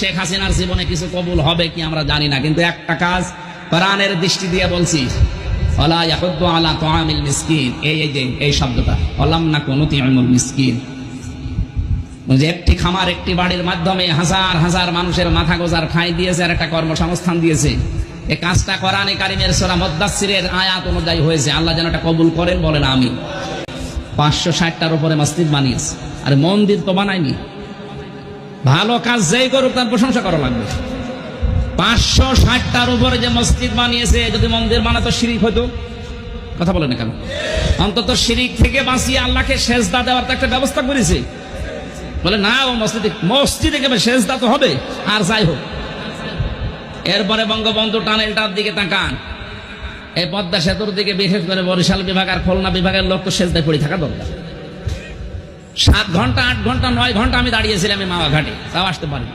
শেখ হাসিনার জীবনে কিছু কবুল হবে কি আমরা জানি না, কিন্তু একটা কাজ দৃষ্টি দিয়ে বলছি মানুষের মাথা গোজার খাই দিয়েছে আর একটা কর্মসংস্থান দিয়েছে। এই কাজটা কোরআনে কারিমের সোরা মদ্দাসিরের আয়াত অনুযায়ী হয়েছে। আল্লাহ যেন এটা কবুল করেন, বলেন আমি পাঁচশো ষাটটার উপরে মসজিদ বানিয়েছে। আর মন্দির তো বানায়নি। ভালো কাজ যেই করুক, তার প্রশংসা করা লাগবে। পাঁচশো ষাটটার উপরে যে মসজিদ বানিয়েছে, যদি মন্দির বানাতো শিরিক হতো কথা বলে না কেন? অন্তত শিরিক থেকে বাঁচিয়ে আল্লাহকে সেজদা দেওয়ার তো একটা ব্যবস্থা করেছে। বলে, না ও মসজিদে মসজিদে গেলে সেজদা তো হবে, আর যাই হোক। এরপরে বঙ্গবন্ধু টানেলটার দিকে তাকান। এই পদ্মা সেতুর দিকে বিশেষ করে বরিশাল বিভাগ আর খুলনা বিভাগের লোক তো সেজদায় পড়ে থাকা দরকার। সাত ঘণ্টা আট ঘণ্টা নয় ঘণ্টা আমি দাঁড়িয়েছিলাম এই মাওয়া ঘাটে। তাও আসতে পারি